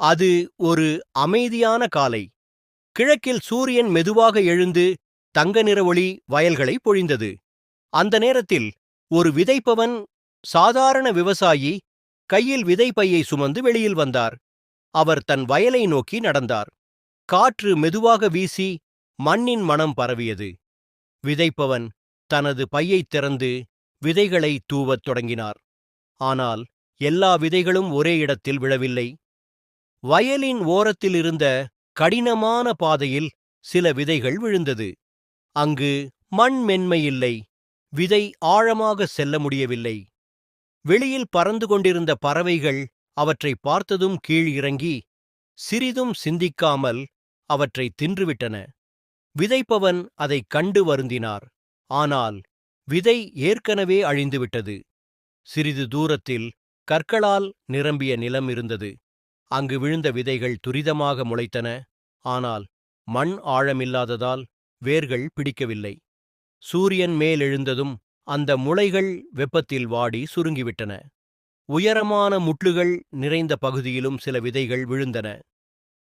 அது ஒரு அமைதியான காலை. கிழக்கில் சூரியன் மெதுவாக எழுந்து தங்க நிற ஒளி வயல்களை பொழிந்தது. அந்த நேரத்தில் ஒரு விதைப்பவன் சாதாரண விவசாயி கையில் விதைப்பையை சுமந்து வெளியில் வந்தார். அவர் தன் வயலை நோக்கி நடந்தார். காற்று மெதுவாக வீசி மண்ணின் மனம் பரவியது. விதைப்பவன் தனது பையைத் திறந்து விதைகளை தூவத் தொடங்கினார். ஆனால் எல்லா விதைகளும் ஒரே இடத்தில் விழவில்லை. வயலின் ஓரத்தில் இருந்த கடினமான பாதையில் சில விதைகள் விழுந்தது. அங்கு மண் மென்மையில்லை. விதை ஆழமாக செல்ல முடியவில்லை. வெளியில் பறந்து கொண்டிருந்த பறவைகள் அவற்றை பார்த்ததும் கீழ் இறங்கி சிறிதும் சிந்திக்காமல் அவற்றை தின்றுவிட்டன. விதைப்பவன் அதைக் கண்டு வருந்தினார். ஆனால் விதை ஏற்கனவே அழிந்துவிட்டது. சிறிது தூரத்தில் கற்களால் நிரம்பிய நிலம் இருந்தது. அங்கு விழுந்த விதைகள் துரிதமாக முளைத்தன ஆனால் மண் ஆழமில்லாததால் வேர்கள் பிடிக்கவில்லை. சூரியன் மேலெழுந்ததும் அந்த முளைகள் வெப்பத்தில் வாடி சுருங்கிவிட்டன. உயரமான முட்லுகள் நிறைந்த பகுதியிலும் சில விதைகள் விழுந்தன.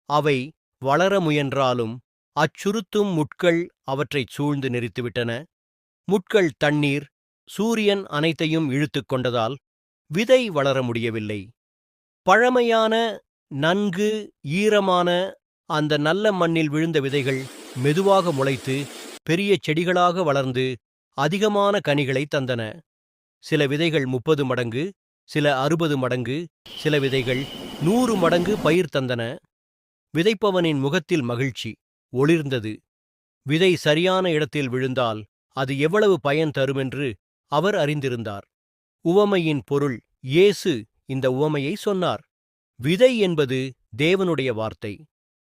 அவை வளர முயன்றாலும் அச்சுறுத்தும் முட்கள் அவற்றைச் சூழ்ந்து நெறித்துவிட்டன முட்கள் தண்ணீர் சூரியன் அனைத்தையும் இழுத்துக் கொண்டதால் விதை வளர முடியவில்லை. பழமையான நன்கு ஈரமான அந்த நல்ல மண்ணில் விழுந்த விதைகள் மெதுவாக முளைத்து பெரிய செடிகளாக வளர்ந்து அதிகமான கனிகளை தந்தன. சில விதைகள் முப்பது மடங்கு சில அறுபது மடங்கு சில விதைகள் நூறு மடங்கு பயிர் தந்தன. விதைப்பவனின் முகத்தில் மகிழ்ச்சி ஒளிர்ந்தது. விதை சரியான இடத்தில் விழுந்தால் அது எவ்வளவு பயன் தருமென்று அவர் அறிந்திருந்தார். உவமையின் பொருள் இயேசு இந்த உவமையை சொன்னார். விதை என்பது தேவனுடைய வார்த்தை.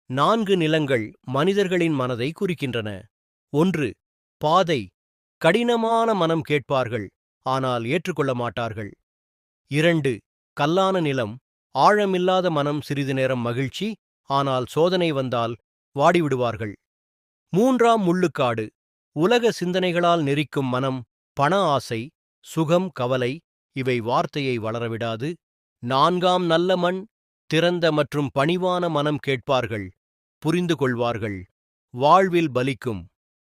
நான்கு நிலங்கள் மனிதர்களின் மனதை குறிக்கின்றன. ஒன்று பாதை. கடினமான மனம் கேட்பார்கள் ஆனால் ஏற்றுக்கொள்ள மாட்டார்கள். இரண்டு கல்லான நிலம். ஆழமில்லாத மனம் சிறிது நேரம் மகிழ்ச்சி ஆனால் சோதனை வந்தால் வாடிவிடுவார்கள். மூன்றாம் முள்ளுக்காடு. உலக சிந்தனைகளால் நெரிக்கும் மனம் பண ஆசை சுகம் கவலை இவை வார்த்தையை வளரவிடாது. நான்காம் நல்ல மண் திறந்த மற்றும் பணிவான மனம் கேட்பார்கள் புரிந்து கொள்வார்கள் வாழ்வில் பலிக்கும்.